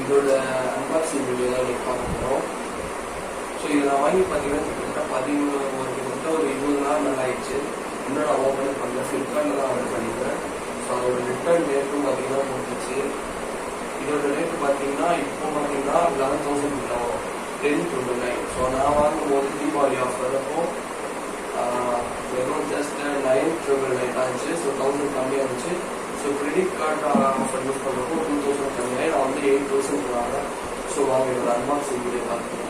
இதோட unboxing video தான் நீங்கள் பார்க்க போகிறோம் ஸோ இதை நான் வாங்கி பார்த்தீங்கன்னா கிட்டத்தட்ட பதிமூணு ஒரு கிட்டத்தட்ட ஒரு இருபது நாள் நல்லா ஆயிடுச்சு. இன்னும் நான் ஓப்பன் பண்ணல. ஃப்ளிப்கார்ட்டில் தான் ஆர்டர் பண்ணியிருக்கேன் ஸோ அதோட ரிட்டர்ன் டேட்டும் பார்த்தீங்கன்னா முடிஞ்சிச்சு. இதோட ரேட் பார்த்தீங்கன்னா இப்போ பார்த்தீங்கன்னா லெவன் தௌசண்ட் கிட்ட வரும். டென் டுவெண்ட்டி நைன் ஸோ நான் வாங்கும்போது தீபாவளி ஆஃபர் அப்போ வெறும் ஜஸ்ட் நைன் ட்ரிபிள் நைன் ஆச்சு ஸோ தௌசண்ட் கம்மியாக இருந்துச்சு. So credit card fund two तौस कमी आउस अनबाक्सिंग पाँच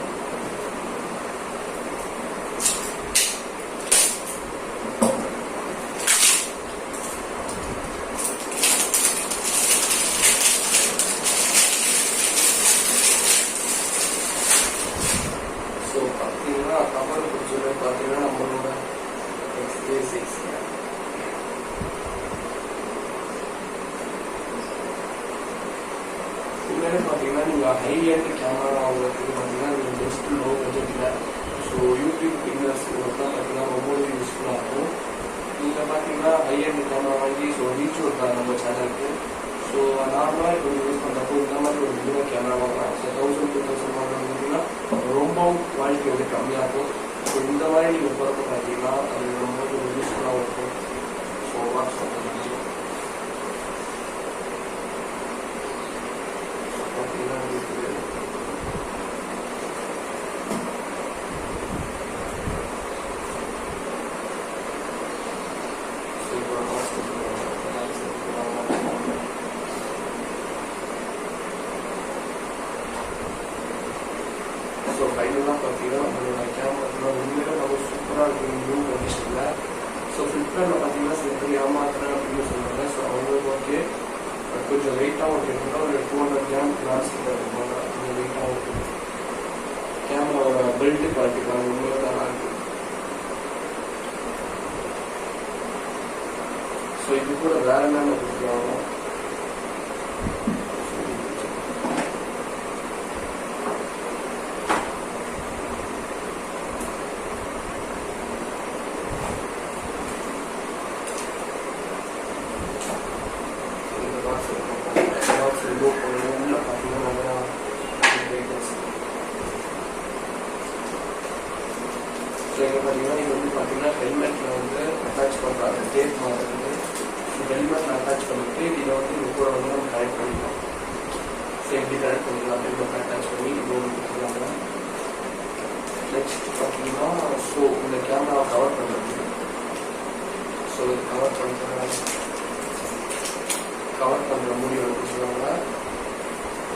உண்மையிலே பார்த்தீங்கன்னா நீங்கள் ஹை எண்ட் கேமரா வாங்குறதுக்கு பார்த்தீங்கன்னா நீங்கள் பெஸ்ட் லோ பட்ஜெட்டில் ஸோ யூடியூப் பின்னர்ஸ் தான் பார்த்தீங்கன்னா ரொம்பவே யூஸ்ஃபுல்லாக இருக்கும். நீங்கள் பார்த்தீங்கன்னா ஹை எண்ட் கேமரா வாங்கி ஸோ ரீச் விடுறாங்க நம்ம சேனலுக்கு ஸோ நார்மலாக இப்போ யூஸ் பண்ணுறப்போ இந்த மாதிரி ஒரு மினிமம் கேமரா வாங்கலாம். ஸோ தௌசண்ட் டூ தௌசண்ட் வாங்கினீங்கன்னா ரொம்பவும் குவாலிட்டி வந்து கம்மியாக இருக்கும். ஸோ இந்த மாதிரி நீங்கள் போகிறப்ப பார்த்தீங்கன்னா அது ரொம்ப ஒரு யூஸ்ஃபுல்லாகவும் இருக்கும். ஸோ வாட்ச் பண்ணுறது கேமராவோட பெல்ட் குவாலிட்டி பாருங்க உண்மையில நல்லா இருக்கு ஸோ இது கூட வேற என்னென்ன கொடுக்குறாங்க இந்த பாக்ஸ் பார்த்தீங்கன்னா இது வந்து பார்த்தீங்கன்னா ஹெல்மெட்டில் வந்து அட்டாச் பண்ணுறாங்க டேப் மாதிரி ஹெல்மெட்டில் அட்டாச் பண்ணிட்டு இதை வந்து இது கூட வந்து நம்ம கனெக்ட் பண்ணிக்கலாம் சேஃப்டி எப்படி கனெக்ட் பண்ணிக்கலாம் ஹெல்மெட் அட்டாச் பண்ணி இது ஒன்று கொடுத்துருக்காங்க நெக்ஸ்ட் பார்த்தீங்கன்னா ஸோ இந்த கேமராவை கவர் பண்ணுறது ஸோ இது கவர் பண்ணுறாங்க கவர் பண்ணுற முடிவு சொல்லுவாங்க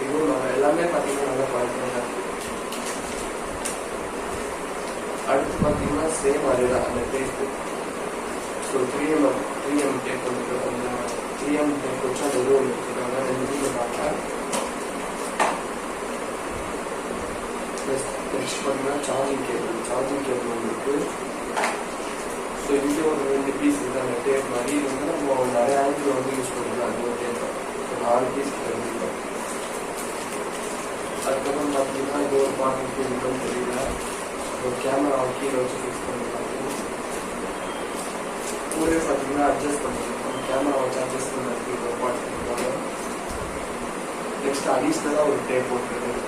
இதுவும் நம்ம எல்லாமே பார்த்தீங்கன்னா நல்லா குவாலிட்டியாக இருக்கு அடுத்து பார்த்தீங்கன்னா சேம் அதே தான் அந்த Facebook ப்ளஸ் நெக்ஸ்ட் பார்த்தீங்கன்னா சார்ஜிங் கேபிள் சார்ஜிங் கேபிள் ஒன்று இருக்குது ஸோ இங்கே ஒரு ரெண்டு பீஸ் இருக்குது அந்த டேப் மாதிரி இது வந்து நம்ம நிறைய ஆங்கிள் வந்து யூஸ் பண்ணிக்கலாம் அந்த ஒரு டேப்பை ஸோ நாலு பீஸ் இருக்குது அதுக்கப்புறம் பார்த்தீங்கன்னா இது ஒரு பாட்டு இருக்குன்னு தெரியல ஒரு கேமரா கீழே வச்சு ஃபிக்ஸ் பண்ணி பார்த்தீங்கன்னா ஊரே பார்த்தீங்கன்னா அட்ஜஸ்ட் பண்ணிருக்கோம் கேமரா வச்சு அட்ஜஸ்ட் பண்ணுறதுக்கு இது ஒரு பாட்டு இருக்காங்க நெக்ஸ்ட் அடிஷ்னலாக ஒரு டேப் போட்டுருக்கு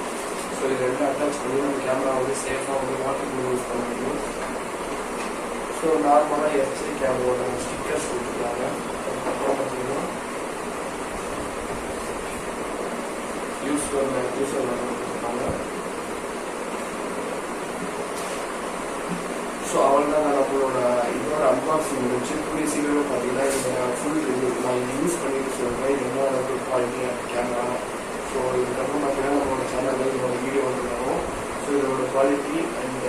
இது ரெண்டும் அட்டாச் பண்ணி நம்ம கேமரா வந்து சேஃபாக வந்து வாட்டர் ப்ரூஃப் யூஸ் பண்ண முடியும் ஸோ நார்மலாக எஃப்சி கேமரோட ஸ்டிக்கர்ஸ் கொடுத்துருக்காங்க அதுக்கப்புறம் பார்த்தீங்கன்னா யூஸ்ஃபுல் யூஸ்ஃபுல் கொடுத்துருக்காங்க ஸோ அவ்வளோதான் நம்மளோட இதோட அன்பாக்சிங் முடிச்சு கூடிய சீக்கிரம் பார்த்தீங்கன்னா இந்த ஃபுல் ரிவ்யூ நான் இது யூஸ் பண்ணிட்டு சொல்கிறேன் இது என்ன அளவுக்கு குவாலிட்டியாக கேமரா ஸோ இதுக்கப்புறம் பார்த்தீங்கன்னா குவாலிட்டி அண்ட்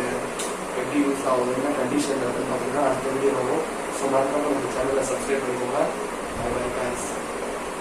எப்படி யூஸ் ஆகுது என்ன கண்டிஷன் இருக்குன்னு பார்த்தீங்கன்னா அடுத்த வீடியோ வரும் ஸோ மறக்காம நம்ம சேனலை சப்ஸ்கிரைப் பண்ணிக்கோங்க. By bye thanks